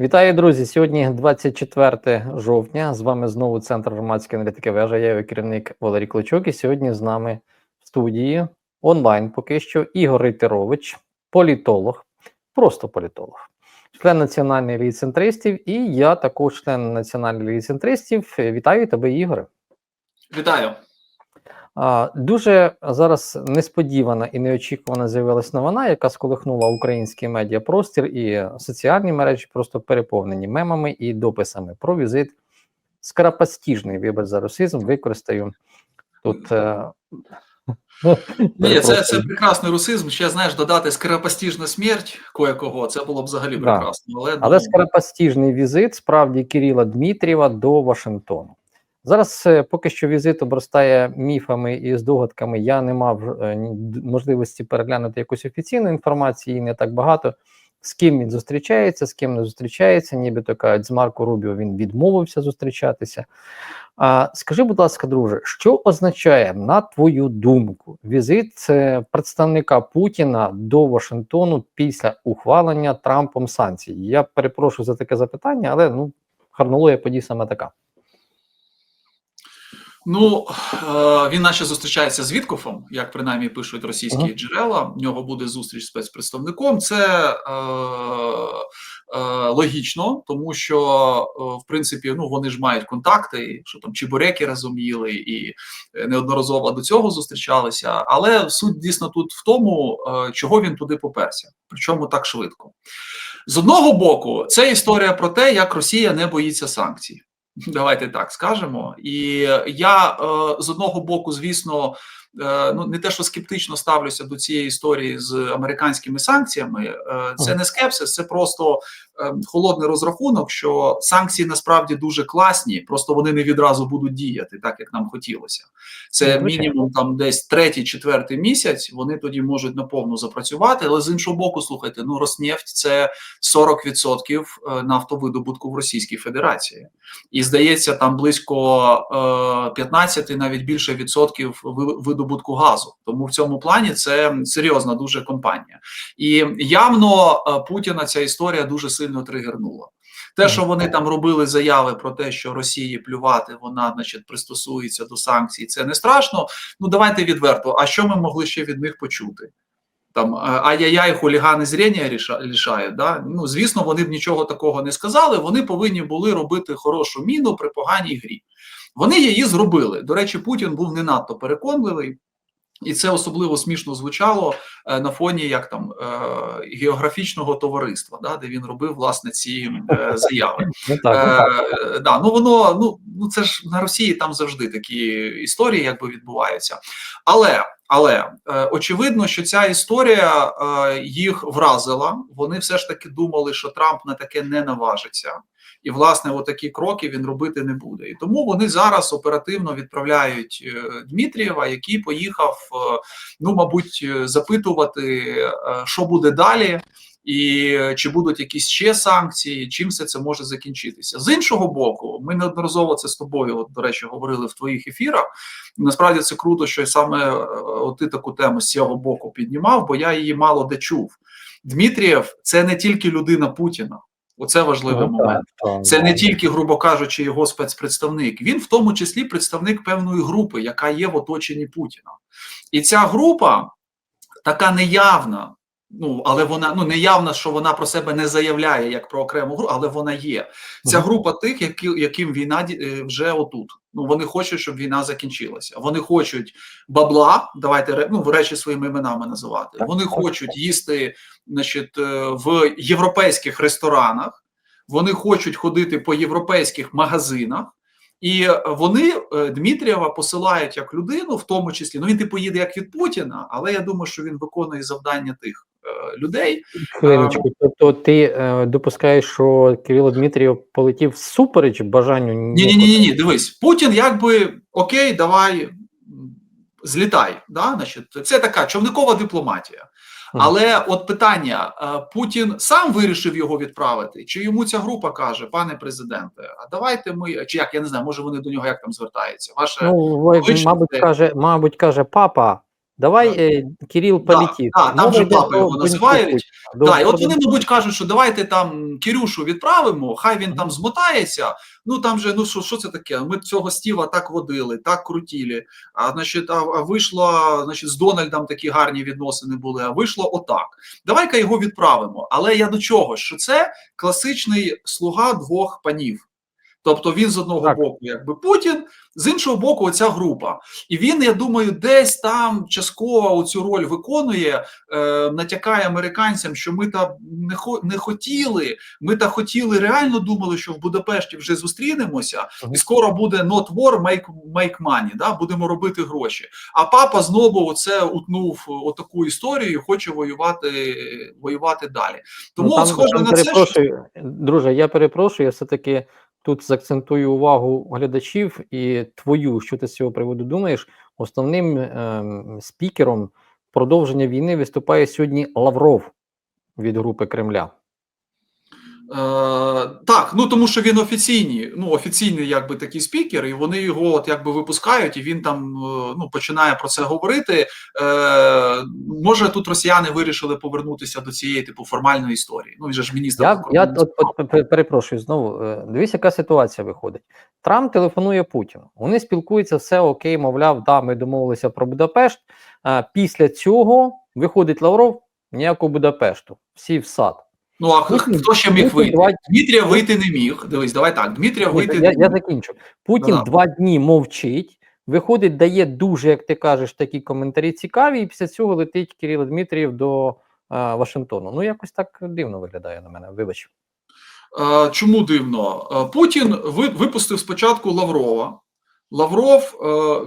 Вітаю, друзі! Сьогодні 24 жовтня. З вами знову Центр громадської аналітики вежа. Я його керівник Валерій Клочок. І сьогодні з нами в студії онлайн поки що Ігор Рейтерович, політолог, просто політолог, член Національної ліги центристів. І я також член Національної ліги центристів. Вітаю тебе, Ігоре. Вітаю. Дуже зараз несподівана і неочікувана з'явилась новина, яка сколихнула український медіапростір і соціальні мережі, просто переповнені мемами і дописами про візит скарапастіжний, вибач за русизм, використаю тут. е, Ні, це, це прекрасний русизм. Ще знаєш, додати скоропостіжна смерть кое-кого. Це було б взагалі прекрасно. Але, Але ну, скоропостіжний візит справді Кирила Дмитрієва до Вашингтону. Зараз е, поки що візит обростає міфами і здогадками. Я не мав е, можливості переглянути якусь офіційну інформацію, її не так багато. З ким він зустрічається, з ким не зустрічається, нібито кажуть, з Марко Рубіо він відмовився зустрічатися. А скажи, будь ласка, друже, що означає, на твою думку, візит е, представника Путіна до Вашингтону після ухвалення Трампом санкцій? Я перепрошую за таке запитання, але ну хронологія подій саме така. Ну е, він наче зустрічається з Віткофом, як принаймні пишуть російські Ага. джерела. В нього буде зустріч з спецпредставником. Це е, е, логічно, тому що е, в принципі ну вони ж мають контакти, і що там чебуреки разом їли, і е, неодноразово до цього зустрічалися. Але суть дійсно тут в тому, е, чого він туди поперся, причому так швидко. З одного боку, це історія про те, як Росія не боїться санкцій. Давайте так скажемо. І я е, з одного боку, звісно, ну не те, що скептично ставлюся до цієї історії з американськими санкціями. Е, це не скепсис, це просто е, холодний розрахунок, що санкції насправді дуже класні, просто вони не відразу будуть діяти, так як нам хотілося. Це Ну, мінімум там десь третій, четвертий місяць. Вони тоді можуть наповну запрацювати. Але з іншого боку, слухайте, ну Роснефть це 40% е, нафтовидобутку в Російській Федерації, і здається, там близько е, 15, навіть більше відсотків ви- видобутку газу. Тому в цьому плані це серйозна дуже компанія. І явно е, Путіна ця історія дуже сильно тригернула. Те, що вони там робили заяви про те, що Росії плювати, вона, значить, пристосується до санкцій, це не страшно. Ну давайте відверто. А що ми могли ще від них почути? Там е, ай-яй-яй, хулігани зрення ріша- лишають. Да? Ну звісно, вони б нічого такого не сказали. Вони повинні були робити хорошу міну при поганій грі. Вони її зробили. До речі, Путін був не надто переконливий. І це особливо смішно звучало е, на фоні як там е, географічного товариства, да, де він робив власне ці заяви. Ну так, ну так. Да, ну воно ну, ну це ж на Росії там завжди такі історії, якби відбуваються. Але але е, очевидно, що ця історія е, їх вразила. Вони все ж таки думали, що Трамп на таке не наважиться. І, власне, отакі кроки він робити не буде. І тому вони зараз оперативно відправляють е, Дмитрієва, який поїхав, ну, мабуть, запитувати, що буде далі, і е, чи будуть якісь ще санкції, чим все це може закінчитися. З іншого боку, ми неодноразово це з тобою, от, до речі, говорили в твоїх ефірах. Насправді це круто, що саме е, от ти таку тему з цього боку піднімав, бо я її мало де чув. Дмитрієв це не тільки людина Путіна. Оце важливий Ну, момент. так, так, Це не тільки, грубо кажучи, його спецпредставник. Він в тому числі представник певної групи, яка є в оточенні Путіна. І ця група така неявна. Ну, але вона ну неявна, що вона про себе не заявляє як про окрему групу, але вона є. Ця група тих, які, яким війна е, вже отут. Ну вони хочуть, щоб війна закінчилася. Вони хочуть бабла. Давайте ну, речі своїми іменами називати. Вони хочуть їсти, значить, е, в європейських ресторанах. Вони хочуть ходити по європейських магазинах. І вони е, Дмитрієва посилають як людину, в тому числі. Ну він типу їде як від Путіна, але я думаю, що він виконує завдання тих людей. Хвилиночку, тобто ти е, допускаєш, що Кирило Дмитрієв полетів всупереч бажанню Ні, ні, ні, ні. Дивись, Путін якби окей, давай злітай. Да? Значить, це така човникова дипломатія. Але от питання: е, Путін сам вирішив його відправити, чи йому ця група каже, пане президенте, а давайте ми, чи як я не знаю, може вони до нього як там звертаються? Ваше Ну, ви- мабуть, каже, мабуть, каже папа, Давай, е, Кирил полетів. да, там же папа його називають. Да, і от вони, мабуть, кажуть, що давайте там Кирюшу відправимо, хай він там змотається. Ну там же, ну що, що це таке? Ми цього Стіва так водили, так крутили. А значить, а, а вийшло, значить, з Дональдом такі гарні відносини були, а вийшло отак. Давай-ка його відправимо. Але я до чого? Що це класичний слуга двох панів. Тобто він з одного Так. боку, якби Путін, з іншого боку, оця група. І він, я думаю, десь там частково цю роль виконує, е, натякає американцям, що ми там не, хо, не хотіли. Ми та хотіли, реально думали, що в Будапешті вже зустрінемося, і скоро буде not war, make, make money, да? будемо робити гроші. А папа знову оце утнув отаку історію, хоче воювати, воювати далі. Тому Ну, там, схоже там на це, що друже, я перепрошую, я все-таки тут заакцентую увагу глядачів і твою, що ти з цього приводу думаєш. Основним ем, спікером продовження війни виступає сьогодні Лавров від групи Кремля. Е, так, ну тому що він офіційний, ну офіційний, якби такий спікер, і вони його от якби випускають, і він там е, ну починає про це говорити. Е, може, тут росіяни вирішили повернутися до цієї типу формальної історії. Ну він же ж міністр. Я, я от, от, перепрошую знову. е, Дивись, яка ситуація виходить. Трамп телефонує Путіну. Вони спілкуються, все окей, мовляв, да, ми домовилися про Будапешт. А після цього виходить Лавров, ніякого Будапешту, всі в сад. Ну а Путін- хто ще міг Путін вийти? два- Дмитрія вийти не міг. Дивись, давай так. Дмитрія вийти я, я закінчу. Путін Да-да. два дні мовчить, виходить, дає дуже, як ти кажеш, такі коментарі цікаві, і після цього летить Кирило Дмитрієв до е, Вашингтону. Ну, якось так дивно виглядає на мене. Вибач. Е, Чому дивно? Е, Путін ви- випустив спочатку Лаврова. Лавров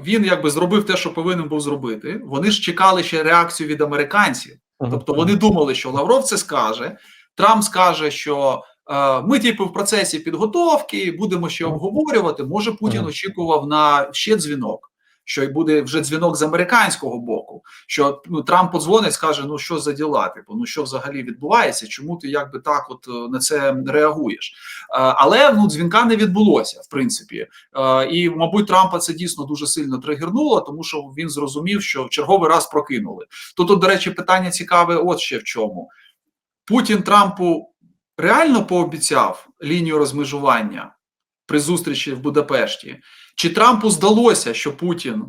він якби зробив те, що повинен був зробити. Вони ж чекали ще реакцію від американців. Тобто вони думали, що Лавров це скаже. Трамп скаже, що е, ми, типу, в процесі підготовки будемо ще обговорювати. Може, Путін очікував на ще дзвінок, що й буде вже дзвінок з американського боку. Що ну Трамп подзвонить, скаже: ну що за діла? Типу, ну що взагалі відбувається? Чому ти якби так, от е, на це реагуєш? Е, але ну дзвінка не відбулося, в принципі. Е, і, мабуть, Трампа це дійсно дуже сильно тригернуло, тому що він зрозумів, що в черговий раз прокинули. Тут, тут, до речі, питання цікаве, от ще в чому. Путін Трампу реально пообіцяв лінію розмежування при зустрічі в Будапешті? Чи Трампу здалося, що Путін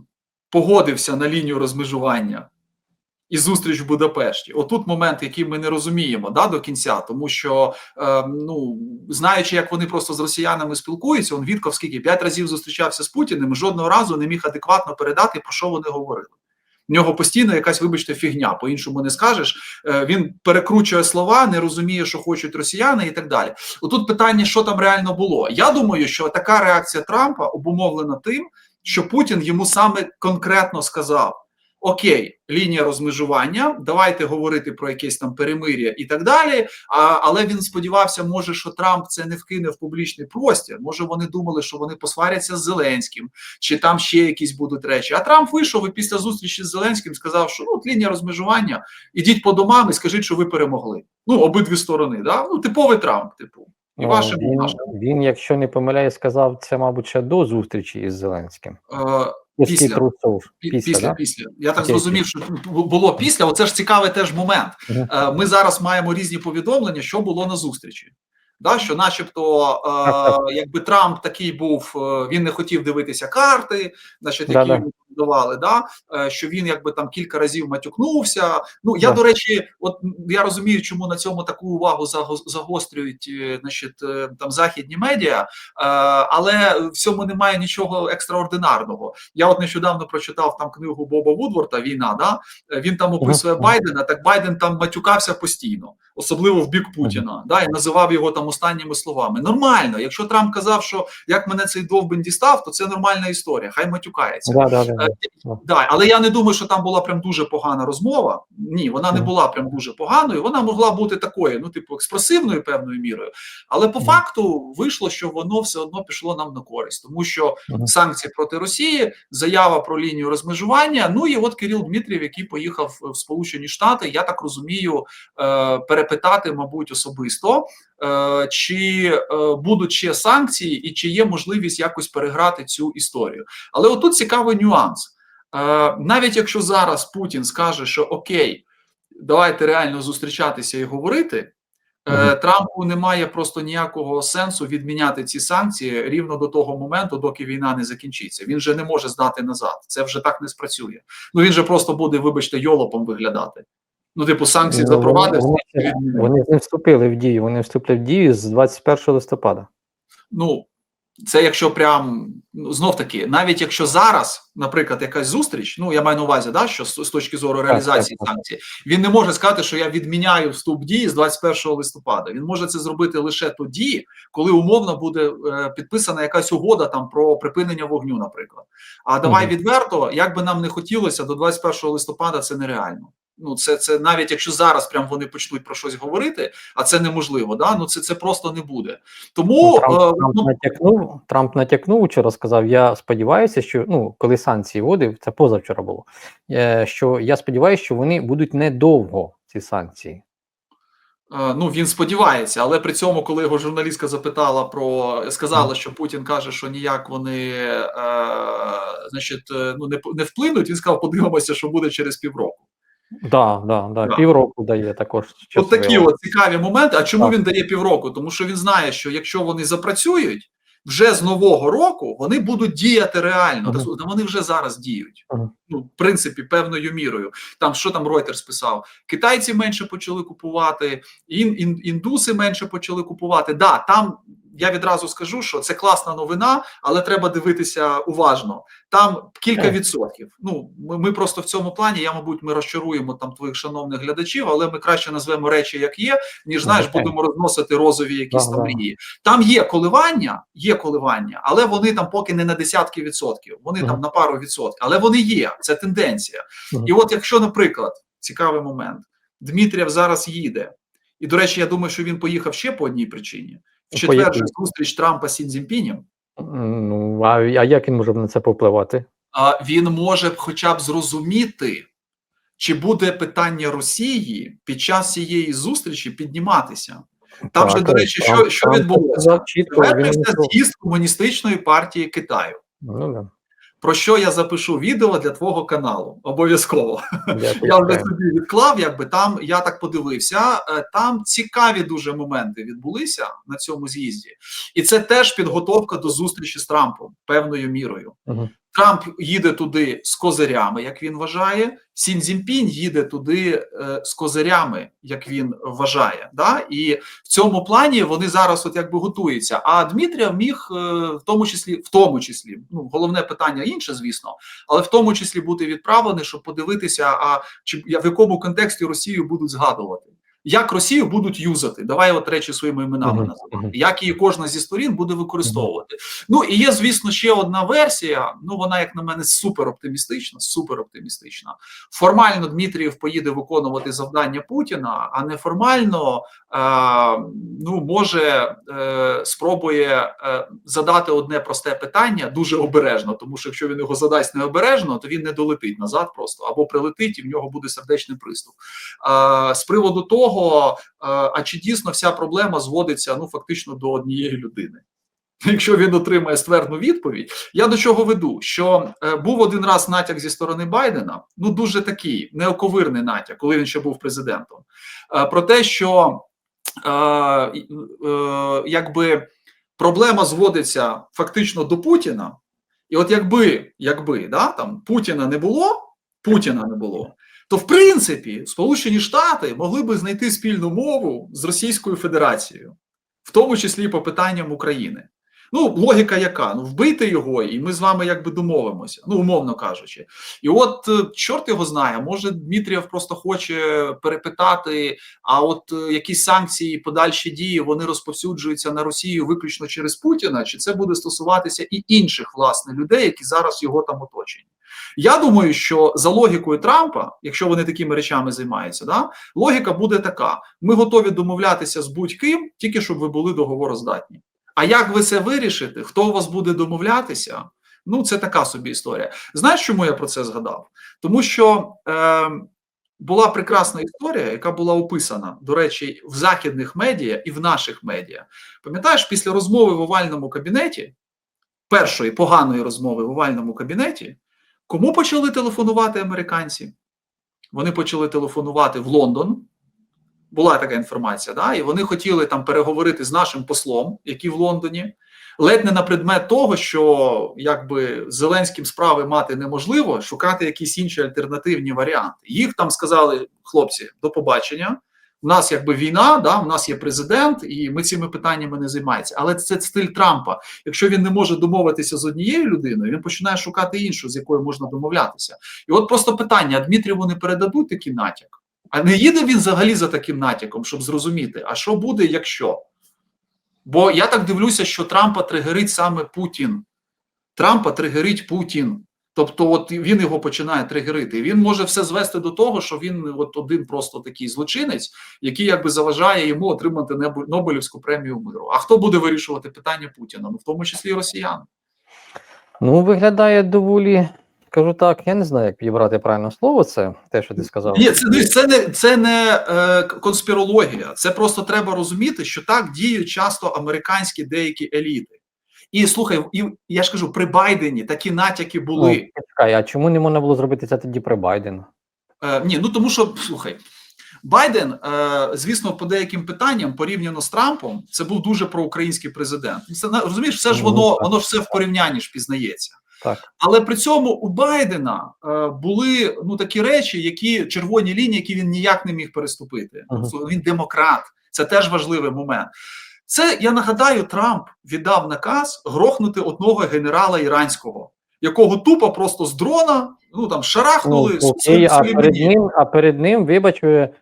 погодився на лінію розмежування і зустріч в Будапешті? Отут момент, який ми не розуміємо да, до кінця, тому що е, ну знаючи, як вони просто з росіянами спілкуються, он Вітков скільки п'ять разів зустрічався з Путіним, жодного разу не міг адекватно передати, про що вони говорили. В нього постійно якась, вибачте, фігня, по-іншому не скажеш. Е, Він перекручує слова, не розуміє, що хочуть росіяни, і так далі. Отут питання, що там реально було. Я думаю, що така реакція Трампа обумовлена тим, що Путін йому саме конкретно сказав: Окей, лінія розмежування, давайте говорити про якесь там перемир'я і так далі. А, але він сподівався, може, що Трамп це не вкине в публічний простір. Може, вони думали, що вони посваряться з Зеленським, чи там ще якісь будуть речі. А Трамп вийшов і після зустрічі з Зеленським сказав, що ну от лінія розмежування, ідіть по домам і скажіть, що ви перемогли. Ну, обидві сторони, да? Ну, типовий Трамп, типу. І Ну, вашим, він, він, якщо не помиляє, сказав це, мабуть, ще до зустрічі із Зеленським. Е, Після Після. Трусов. Після, Після, да? після. Я так зрозумів, що було після. Оце ж цікавий теж момент. Е, Ми зараз маємо різні повідомлення, що було на зустрічі. Да, що, начебто, е, якби Трамп такий був, е, він не хотів дивитися карти, значить, які давали, да, е, що він якби там кілька разів матюкнувся. Ну я Да. до речі, от я розумію, чому на цьому таку увагу заго- загострюють, е, значить, е, там західні медіа, але в цьому немає нічого екстраординарного. Я от нещодавно прочитав там книгу Боба Вудворта Війна. Да? Він там описує. Байдена. Так Байден там матюкався постійно, особливо в бік Путіна. Да, і називав його там останніми словами. Нормально, якщо Трамп казав, що як мене цей довбень дістав, то це нормальна історія. Хай матюкається. Да, да, да, да. Але я не думаю, що там була прям дуже погана розмова. Ні, вона не була прям дуже поганою. Вона могла бути такою, ну типу, експресивною певною мірою. Але по факту вийшло, що воно все одно пішло нам на користь, тому що санкції проти Росії, заява про лінію розмежування. Ну і от Кирил Дмитрів, який поїхав в Сполучені Штати, я так розумію, е, перепитати, мабуть, особисто. Е, Чи е, будуть ще санкції, і чи є можливість якось переграти цю історію? Але отут цікавий нюанс. навіть якщо зараз Путін скаже, що окей, давайте реально зустрічатися і говорити. Е, Трампу немає просто ніякого сенсу відміняти ці санкції рівно до того моменту, доки війна не закінчиться. Він же не може здати назад. Це вже так не спрацює. Ну він же просто буде, вибачте, йолопом виглядати. Ну, типу, санкції Ну, запровадив. вони, вони не вступили в дію. Вони вступлять в дію з 21 листопада. Ну це якщо прям ну, знов таки, навіть якщо зараз, наприклад, якась зустріч, ну я маю на увазі, да, що з, з точки зору реалізації так, так. санкцій, він не може сказати, що я відміняю вступ дії з 21 листопада. Він може це зробити лише тоді, коли умовно буде е, підписана якась угода там про припинення вогню, наприклад. А давай Мгм. відверто, як би нам не хотілося, до 21 листопада це нереально. Ну, це, це навіть якщо зараз прям вони почнуть про щось говорити, а це неможливо. Да? Ну це, це просто не буде. Тому Трамп, е, Трамп ну, натякнув, Трамп натякнув вчора, сказав: Я сподіваюся, що ну, коли санкції вводив, це позавчора було. е, Що я сподіваюся, що вони будуть недовго, ці санкції. Е, Ну, він сподівається, але при цьому, коли його журналістка запитала про сказала, що Путін каже, що ніяк вони е, значить, ну не не вплинуть. Він сказав, подивимося, що буде через півроку. Да, да, да, Да. півроку дає також. От такі от цікаві моменти. А чому Так. він дає півроку? Тому що він знає, що якщо вони запрацюють вже з нового року, вони будуть діяти реально. Мгм. Та Вони вже зараз діють. Мгм. Ну, в принципі, певною мірою. Там що там Reuters писав? Китайці менше почали купувати, ін, ін, індуси менше почали купувати. Да, там я відразу скажу, що це класна новина, але треба дивитися уважно. Там кілька відсотків. Ну ми, ми просто в цьому плані. Я мабуть, ми розчаруємо там твоїх шановних глядачів, але ми краще назвемо речі, як є, ніж знаєш, будемо розносити розові якісь там мрії. Там є коливання, є коливання, але вони там поки не на десятки відсотків. Вони там на пару відсотків, але вони є. Це тенденція. І от, якщо, наприклад, цікавий момент, Дмитрієв зараз їде, і до речі, я думаю, що він поїхав ще по одній причині. В четвер же зустріч Трампа з Сінзінпінем. Ну, а, а як він може на це повпливати? А він може хоча б зрозуміти, чи буде питання Росії під час цієї зустрічі підніматися. Там Так, же, до речі, що, Трамп- що відбулося? чітко, він Вернувся з'їзд комуністичної партії Китаю. Ну, да. Про що я запишу відео для твого каналу? Обов'язково. Я вже собі відклав, якби там я так подивився. е, Там цікаві дуже моменти відбулися на цьому з'їзді, і це теж підготовка до зустрічі з Трампом певною мірою. Мгм. Трамп їде туди з козирями, як він вважає. Сін Цзіньпінь їде туди е, з козирями, як він вважає. Да? І в цьому плані вони зараз, от якби готуються. А Дмитрія міг е, в тому числі, в тому числі, ну головне питання інше, звісно, але в тому числі бути відправлений, щоб подивитися, а чи в якому контексті Росію будуть згадувати. Як Росію будуть юзати? Давай от речі своїми іменами називати. Як її кожна зі сторін буде використовувати. Ну і є, звісно, ще одна версія. Ну вона, як на мене, супер оптимістична. Супер оптимістична. Формально Дмитрієв поїде виконувати завдання Путіна, а неформально е, ну може е, спробує е, задати одне просте питання дуже обережно, тому що якщо він його задасть необережно, то він не долетить назад просто або прилетить, і в нього буде сердечний приступ. Е, з приводу того, е, а чи дійсно вся проблема зводиться ну фактично до однієї людини. Якщо він отримає ствердну відповідь, я до чого веду? Що е, був один раз натяк зі сторони Байдена, ну дуже такий неоковирний натяк, коли він ще був президентом, е, про те, що е, якби проблема зводиться фактично до Путіна, і от якби, якби да, там Путіна не було, Путіна не було, то в принципі Сполучені Штати могли би знайти спільну мову з Російською Федерацією, в тому числі по питанням України. Ну, логіка яка? Ну, вбийте його, і ми з вами якби домовимося, ну, умовно кажучи. І от е, чорт його знає, може Дмитрієв просто хоче перепитати, а от е, якісь санкції, подальші дії вони розповсюджуються на Росію виключно через Путіна, чи це буде стосуватися і інших власне людей, які зараз його там оточені? Я думаю, що за логікою Трампа, якщо вони такими речами займаються, да, логіка буде така: ми готові домовлятися з будь-ким, тільки щоб ви були договороздатні. А як ви це вирішите? Хто у вас буде домовлятися? Ну, це така собі історія. Знаєш, чому я про це згадав? Тому що е, була прекрасна історія, яка була описана, до речі, в західних медіа і в наших медіа. Пам'ятаєш, після розмови в овальному кабінеті, першої поганої розмови в овальному кабінеті, Кому почали телефонувати американці? Вони почали телефонувати в Лондон. Була така інформація, да? і вони хотіли там переговорити з нашим послом, який в Лондоні, ледь не на предмет того, що якби Зеленським справи мати неможливо, шукати якісь інші альтернативні варіанти. Їх там сказали хлопці до побачення. У нас якби війна, да, у нас є президент, і ми цими питаннями не займаємося. Але це стиль Трампа. Якщо він не може домовитися з однією людиною, він починає шукати іншу, з якою можна домовлятися. І от просто питання: Дмитріву не передадуть такий натяк? А не їде він взагалі за таким натяком, щоб зрозуміти, а що буде, якщо? Бо я так дивлюся, що Трампа тригерить саме Путін. Трампа тригерить Путін. Тобто, от він його починає тригерити. Він може все звести до того, що він от один просто такий злочинець, який якби заважає йому отримати Нобелівську премію миру. А хто буде вирішувати питання Путіна? Ну в тому числі росіяни. Ну, виглядає доволі, кажу так, я не знаю, як підібрати правильне слово, це те, що ти сказав. Ні, це, це не це не е, конспірологія. Це просто треба розуміти, що так діють часто американські деякі еліти. І слухай, і я ж кажу, при Байдені такі натяки були. Ну, почекай, а чому не можна було зробити це тоді при Байдену? Е, ні, ну тому що слухай, Байден, е, звісно, по деяким питанням порівняно з Трампом, це був дуже проукраїнський президент. Це розумієш, все ж Ну, воно воно ж все в порівнянні ж пізнається. Так. Але при цьому у Байдена е, були ну такі речі, які червоні лінії, які він ніяк не міг переступити. Ага. Тобто Він демократ, це теж важливий момент. Це я нагадаю, Трамп віддав наказ грохнути одного генерала іранського, якого тупо просто з дрона ну там Ну, шарахнули з- окей, а перед ним, а перед ним, вибач,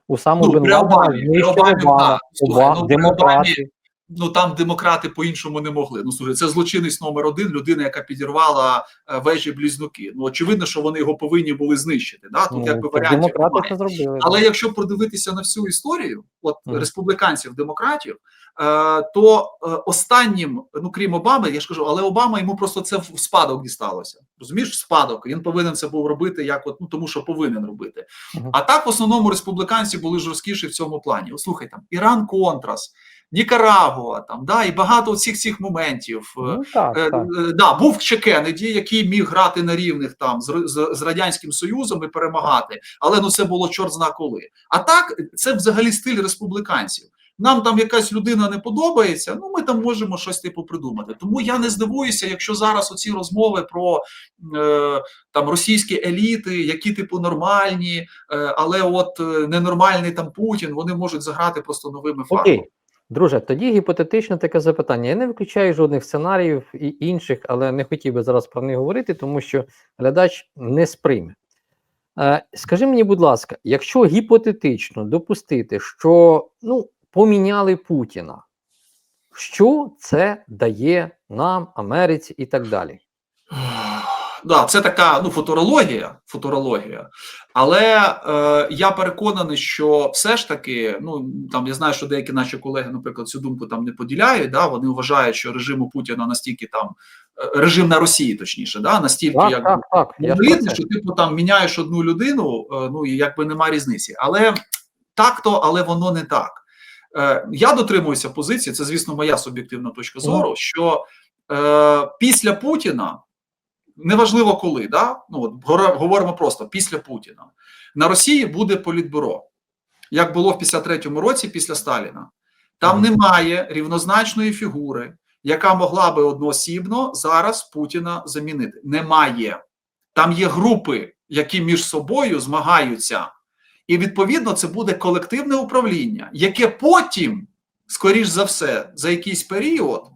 у саму Ну, Бен Ладена Обамі, Обамі, Обама, да. Слухай, Оба- ну, при демократи. Ну там демократи по-іншому не могли. Ну слухай, це злочинець номер один, людина, яка підірвала е, вежі близнюки. Ну очевидно, що вони його повинні були знищити. Да? Тут Ну, якби варіантів немає. зробили. Але якщо продивитися на всю історію, от Мгм. республіканців, демократів, е, то е, останнім, ну крім Обами, я ж кажу, але Обама йому просто це в спадок дісталося. Розумієш, в спадок. Він повинен це був робити, як от ну тому, що повинен робити. Мгм. А так, в основному, республіканці були жорсткіші в цьому плані. От Слухай, там Іран Контрас, Нікарагуа, там да, і багато цих цих моментів. Е, Ну, так, Е, так. е, да, був ще Кеннеді, який міг грати на рівних там з, з, з радянським союзом і перемагати, але ну це було чорт зна коли. А так це взагалі стиль республіканців. Нам там якась людина не подобається. Ну ми там можемо щось типу придумати. Тому я не здивуюся, якщо зараз оці розмови про е, там російські еліти, які типу нормальні, е, але от е, ненормальний там Путін, вони можуть заграти просто новими фактами. Друже, тоді гіпотетично таке запитання. Я не виключаю жодних сценаріїв і інших, але не хотів би зараз про них говорити, тому що глядач не сприйме. Е, скажи мені, будь ласка, якщо гіпотетично допустити, що ну, поміняли Путіна, що це дає нам, Америці і так далі? Да, це така ну футурологія, футурологія. Але е, я переконаний, що все ж таки, ну там я знаю, що деякі наші колеги, наприклад, цю думку там не поділяють. Да, вони вважають, що режиму Путіна настільки там е, режим на Росії, точніше, да, настільки Так, як так, що типу там міняєш одну людину, е, ну і якби нема різниці. Але так то, але воно не так. Е, Я дотримуюся позиції, це, звісно, моя суб'єктивна точка зору, що е, після Путіна, неважливо коли, да? ну, от, говоримо просто після Путіна, на Росії буде політбюро, як було в 53-му році після Сталіна. Там немає рівнозначної фігури, яка могла би одноосібно зараз Путіна замінити. Немає. Там є групи, які між собою змагаються. І відповідно це буде колективне управління, яке потім, скоріш за все, за якийсь період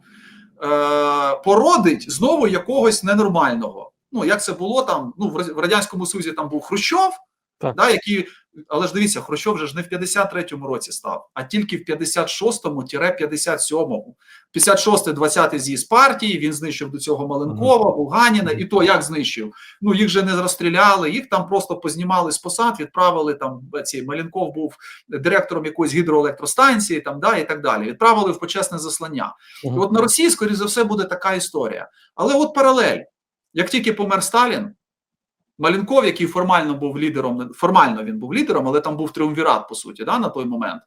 породить знову якогось ненормального. Ну, як це було там, ну, в Радянському Союзі там був Хрущов, Так. да, який, але ж дивіться, Хрущов вже ж не в 53-му році став, а тільки в 56-му-57-му. 56-й 20-й з'їзд партії, він знищив до цього Маленкова, Буганіна, і то як знищив? Ну, їх же не розстріляли, їх там просто познімали з посад, відправили там, ці, Маленков був директором якоїсь гідроелектростанції, там, да, і так далі. Відправили в почесне заслання. І от на Росії, скоріш за все, буде така історія. Але от паралель. Як тільки помер Сталін, Маленков, який формально був лідером, формально він був лідером, але там був триумвірат, по суті, да, на той момент,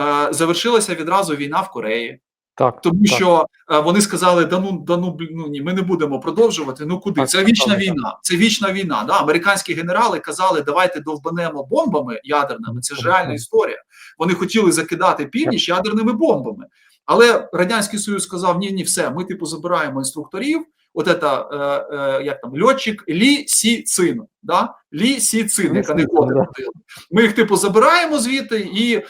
е, завершилася відразу війна в Кореї. Так, тому так. що е, вони сказали: да ну, да ну, ну ні, ми не будемо продовжувати. Ну куди? Так, Це вічна так, так. війна. Це вічна війна. Да? Американські генерали казали, давайте довбанемо бомбами ядерними. Це ж реальна історія. Вони хотіли закидати північ ядерними бомбами. Але радянський союз сказав: ні, ні, все, ми типу забираємо інструкторів. От это, е, е, як там льотчик Лі Сі Цин, да? Цин, як анекдоти ходили. Ми їх типу забираємо звідти і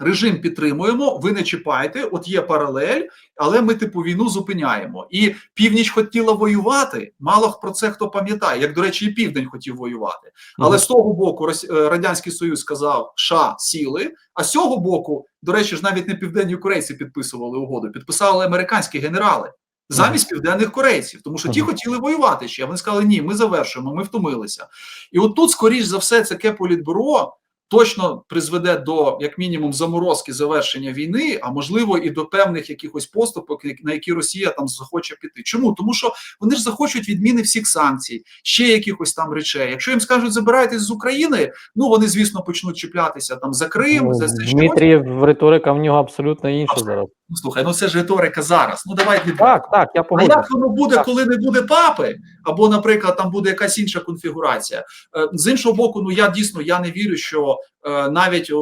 режим підтримуємо. Ви не чіпайте, от є паралель, але ми типу війну зупиняємо. І північ хотіла воювати. Мало про це хто пам'ятає. Як до речі, і південь хотів воювати. Але Мгм. з того боку е, радянський союз сказав, США сіли. А з цього боку, до речі, ж навіть не південні корейці підписували угоду, підписали американські генерали. Замість південних корейців, тому що ті хотіли воювати ще. Вони сказали, ні, ми завершуємо, ми втомилися. І от тут, скоріш за все, це Кеполітбюро точно призведе до як мінімум заморозки завершення війни, а можливо і до певних якихось поступок, на які Росія там захоче піти. Чому? Тому що вони ж захочуть відміни всіх санкцій, ще якихось там речей. Якщо їм скажуть забирайтесь з України, ну вони звісно почнуть чіплятися там за Крим, Ну, за. Дмитрієв риторика в нього абсолютно інша Абсолютно. зараз. Ну, слухай, ну це ж риторика зараз. Ну давай відверто. Так, так, я А як воно буде, Так. коли не буде папи, або, наприклад, там буде якась інша конфігурація? Е, З іншого боку, ну я дійсно я не вірю, що е, навіть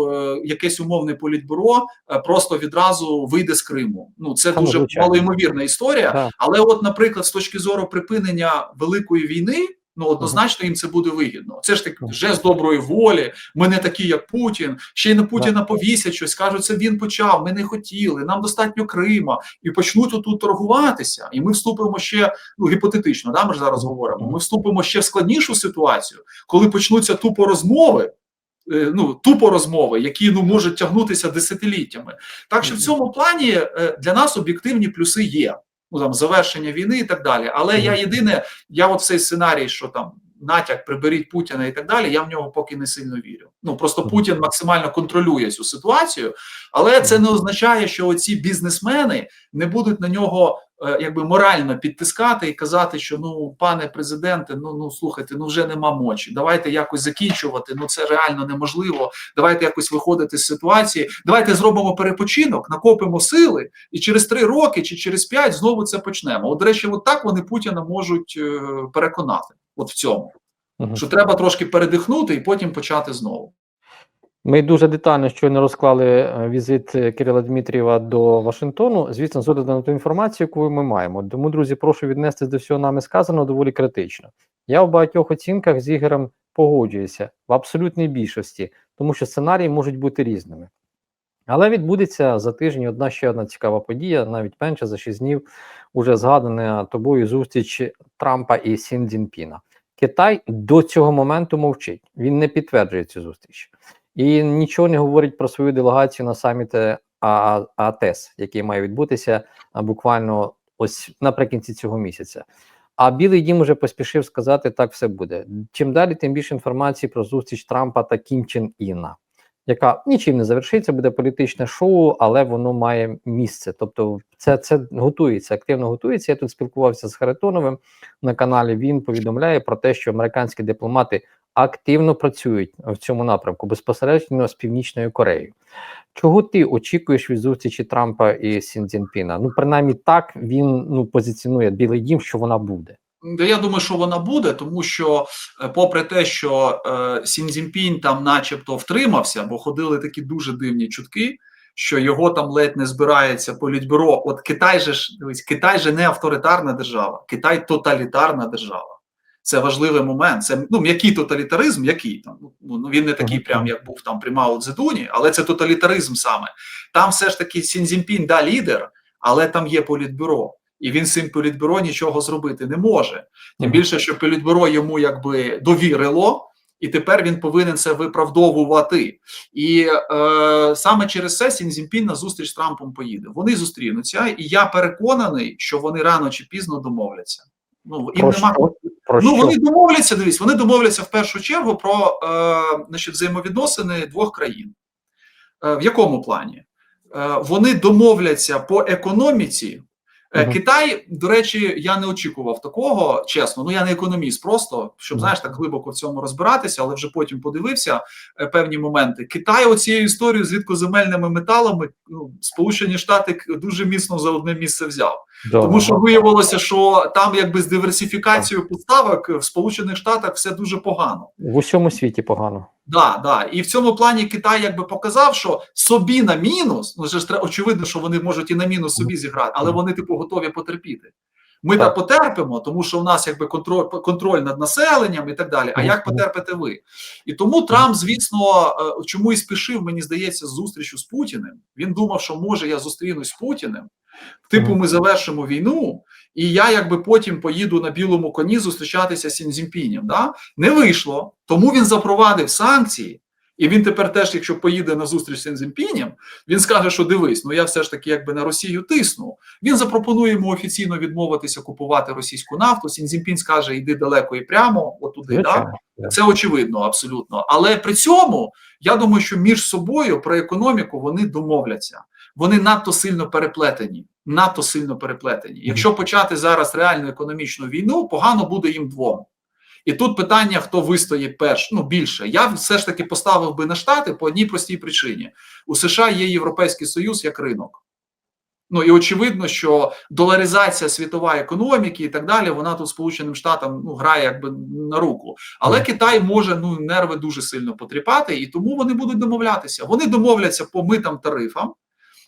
якесь умовне політбюро е, просто відразу вийде з Криму. Ну це дуже малоймовірна історія. Так. Але, от, наприклад, з точки зору припинення великої війни. Ну, однозначно їм це буде вигідно. Це ж так жест доброї волі. Ми не такі, як Путін. Ще й на Путіна повісять щось, кажуть, це він почав. Ми не хотіли. Нам достатньо Крима і почнуть отут торгуватися. І ми вступимо ще ну гіпотетично. Да, ми ж зараз говоримо. Ми вступимо ще в складнішу ситуацію, коли почнуться тупо розмови. е, Ну, тупо розмови, які ну можуть тягнутися десятиліттями. Так що в цьому плані е, для нас об'єктивні плюси є. Ну там завершення війни і так далі. Але я єдине, я от цей сценарій, що там натяк приберіть Путіна і так далі. Я в нього поки не сильно вірю. Ну просто Путін максимально контролює цю ситуацію, але це не означає, що оці бізнесмени не будуть на нього е, якби морально підтискати і казати, що ну, пане президенте, ну ну слухайте, ну вже нема мочі. Давайте якось закінчувати. Ну це реально неможливо. Давайте якось виходити з ситуації. Давайте зробимо перепочинок, накопимо сили, і через три роки чи через п'ять знову це почнемо. От, до речі, от так вони Путіна можуть е, переконати. От в цьому, Мгм. що треба трошки передихнути і потім почати знову. Ми дуже детально щойно розклали е, візит е, Кирила Дмитрієва до Вашингтону. Звісно, з огляду на ту інформацію, яку ми маємо. Тому, друзі, прошу віднестись до всього нами сказаного доволі критично. Я в багатьох оцінках з Ігорем погоджуюся в абсолютній більшості, тому що сценарії можуть бути різними. Але відбудеться за тиждень одна ще одна цікава подія, навіть менше за 6 днів, уже згадана тобою зустріч Трампа і Сін Цзіньпіна. Китай до цього моменту мовчить. Він не підтверджує цю зустріч і нічого не говорить про свою делегацію на саміті А- АТЕС, який має відбутися буквально ось наприкінці цього місяця. А Білий Дім уже поспішив сказати, так все буде. Чим далі, тим більше інформації про зустріч Трампа та Кім Чен Іна, яка нічим не завершиться, буде політичне шоу, але воно має місце. Тобто, це, це готується, активно готується. Я тут спілкувався з Харитоновим на каналі. Він повідомляє про те, що американські дипломати активно працюють в цьому напрямку безпосередньо з Північною Кореєю. Чого ти очікуєш від зустрічі Трампа і Сін Цзіньпіна? Ну, принаймні, так він ну позиціонує Білий Дім, що вона буде. Я думаю, що вона буде, тому що, е, попри те, що е, Сін Цзіньпінь там, начебто, втримався, бо ходили такі дуже дивні чутки, що його там ледь не збирається політбюро. От Китай же ж дивись, Китай же не авторитарна держава, Китай тоталітарна держава. Це важливий момент. Це ну м'який тоталітаризм, який там ну ну, він не такий, прям як був там при Мао Цзедуні, але це тоталітаризм саме. Там все ж таки Сін Цзіньпінь, да, лідер, але там є політбюро. І він з цим політбюро нічого зробити не може. Тим більше, що політбюро йому якби довірило, і тепер він повинен це виправдовувати. І е, саме через це Сін Цзіньпін на зустріч з Трампом поїде. Вони зустрінуться, і я переконаний, що вони рано чи пізно домовляться. Ну їм Про нема що? Про ну що? вони домовляться. Дивись, вони домовляться в першу чергу про е, значить, взаємовідносини двох країн. Е, в якому плані? Е, вони домовляться по економіці Е, Мгм. Китай, до речі, я не очікував такого, чесно. Ну я не економіст, просто щоб знаєш так глибоко в цьому розбиратися, але вже потім подивився е, певні моменти. Китай, оцією історією з рідкоземельними металами, ну, Сполучені Штати дуже міцно за одне місце взяв. Тому що виявилося, що там якби з диверсифікацією поставок в Сполучених Штатах все дуже погано. в усьому світі погано. Да, да. І в цьому плані Китай якби показав, що собі на мінус, ну це ж очевидно, що вони можуть і на мінус собі зіграти, але вони типу готові потерпіти. Ми Так. так потерпимо, тому що у нас якби контроль контроль над населенням і так далі. А як потерпите ви? І тому Трамп, звісно, е, чому і спішив, мені здається, з зустрічю з Путіним. Він думав, що може я зустрінусь з Путіним. Типу, ми завершимо війну, і я якби потім поїду на білому коні зустрічатися з Сінзімпінем. Да? Не вийшло, тому він запровадив санкції. І він тепер теж, якщо поїде на зустріч з Сінзімпінем, він скаже, що дивись, ну я все ж таки якби на Росію тисну. Він запропонує йому офіційно відмовитися купувати російську нафту. Сінзімпін скаже, йди далеко і прямо, отуди. Да. Це очевидно, абсолютно. Але при цьому я думаю, що між собою про економіку вони домовляться. Вони надто сильно переплетені. Надто сильно переплетені. Якщо почати зараз реальну економічну війну, погано буде їм двом. І тут питання, хто вистоїть перш, ну більше. Я все ж таки поставив би на штати по одній простій причині: у США є Європейський Союз як ринок. Ну і очевидно, що доларизація світової економіки і так далі, вона тут Сполученим Штатам ну грає якби на руку. Але. Китай може ну нерви дуже сильно потріпати, і тому вони будуть домовлятися. Вони домовляться по митам тарифам,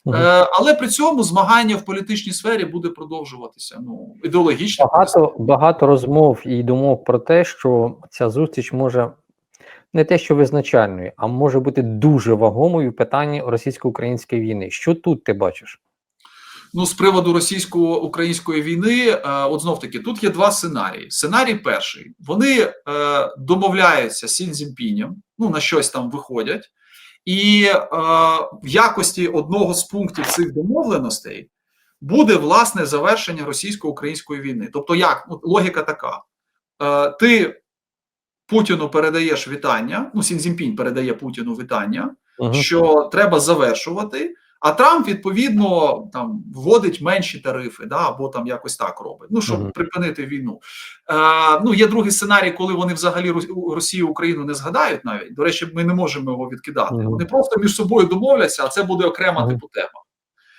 Е, але при цьому змагання в політичній сфері буде продовжуватися. Ну ідеологічно Багато, багато розмов і думок про те, що ця зустріч може не те, що визначальною, а може бути дуже вагомою в питанні російсько-української війни. Що тут ти бачиш? Ну, з приводу російсько-української війни, е, от знов таки, тут є два сценарії. Сценарій перший: вони е, домовляються з Сін ну на щось там виходять, і е, в якості одного з пунктів цих домовленостей буде власне завершення російсько-української війни. Тобто, як ну, логіка така: е, ти Путіну передаєш вітання, ну Сінзімпінь передає Путіну вітання ага. що треба завершувати. А Трамп відповідно там вводить менші тарифи, да або там якось так робить. Ну щоб Мгм. припинити війну. Е, ну є другий сценарій, коли вони взагалі Рос- Росію Україну не згадають. Навіть до речі, ми не можемо його відкидати. Мгм. Вони просто між собою домовляться, а це буде окрема Мгм. типу тема.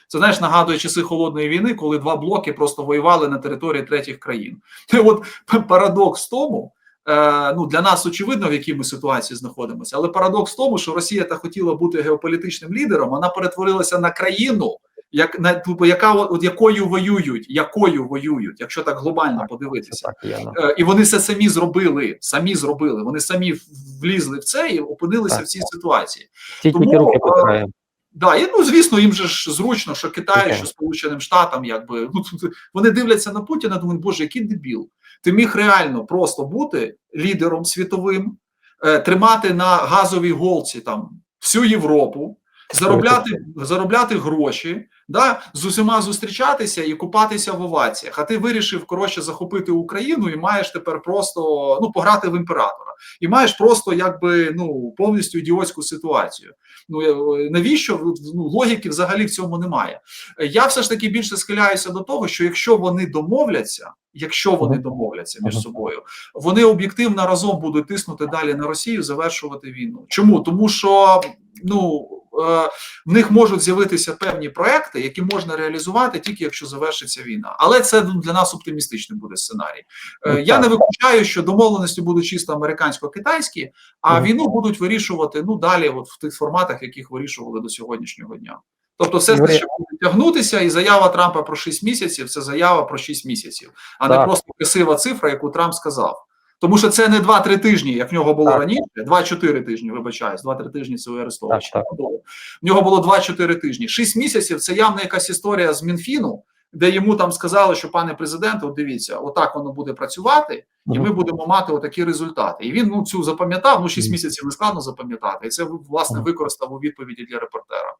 Це знаєш, нагадує часи холодної війни, коли два блоки просто воювали на території третіх країн. І от парадокс тому. Е, ну для нас очевидно, в якій ми ситуації знаходимося, але парадокс в тому, що Росія та хотіла бути геополітичним лідером, вона перетворилася на країну, як на типу, яка от якою воюють, якою воюють, якщо так глобально Так, подивитися. так Е, і вони це самі зробили. Самі зробили. Вони самі влізли в це і опинилися Так. в цій ситуації. Тільки тому, руки е. Да, і ну звісно, їм же ж зручно, що Китай, Звичайно. що Сполученим Штатам, якби ну вони дивляться на Путіна, думають, боже, який дебіл. Ти міг реально просто бути лідером світовим, е, тримати на газовій голці там всю Європу, заробляти, заробляти гроші, да, з усіма зустрічатися і купатися в оваціях. А ти вирішив коротше захопити Україну і маєш тепер просто ну пограти в імператора, і маєш просто якби ну повністю ідіотську ситуацію. Ну навіщо ну, логіки взагалі в цьому немає? Я все ж таки більше схиляюся до того, що якщо вони домовляться, якщо вони домовляться між собою, вони об'єктивно разом будуть тиснути далі на Росію, завершувати війну. Чому? Тому що ну. Е, В них можуть з'явитися певні проекти, які можна реалізувати тільки якщо завершиться війна. Але це ну, для нас оптимістичний буде сценарій. Е, Ну, Я не виключаю, що домовленості будуть чисто американсько-китайські, а війну будуть вирішувати ну далі, от в тих форматах, яких вирішували до сьогоднішнього дня. Тобто, все це ще буде тягнутися, і заява Трампа про 6 місяців це заява про 6 місяців, а не просто красива цифра, яку Трамп сказав. Тому що це не 2-3 тижні, як в нього було Так. раніше, 2-4 тижні, вибачаюсь, 2-3 тижні це у Арестовича. В нього було 2-4 тижні. 6 місяців це явно якась історія з Мінфіну, де йому там сказали, що пане президенте, от дивіться, отак воно буде працювати, і ми будемо мати отакі результати. І він ну цю запам'ятав. Ну 6 місяців не складно запам'ятати, і це власне використав у відповіді для репортера.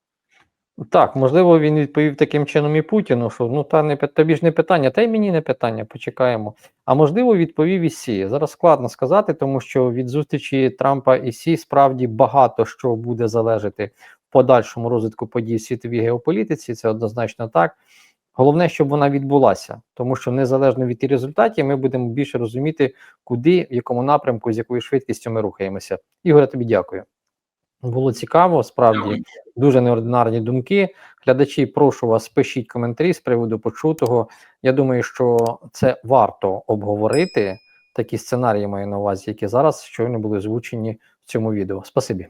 Так, можливо, він відповів таким чином і Путіну, що ну та не тобі ж не питання, та й мені не питання, почекаємо. А можливо, відповів і Сі. Зараз складно сказати, тому що від зустрічі Трампа і Сі справді багато що буде залежати в подальшому розвитку подій в світовій геополітиці. Це однозначно так. Головне, щоб вона відбулася, тому що незалежно від її результатів, ми будемо більше розуміти, куди, в якому напрямку, з якою швидкістю ми рухаємося. Ігоре, тобі дякую. Було цікаво, справді дуже неординарні думки. Глядачі, прошу вас, пишіть коментарі з приводу почутого. Я думаю, що це варто обговорити. Такі сценарії маю на увазі, які зараз щойно були озвучені в цьому відео. Спасибі.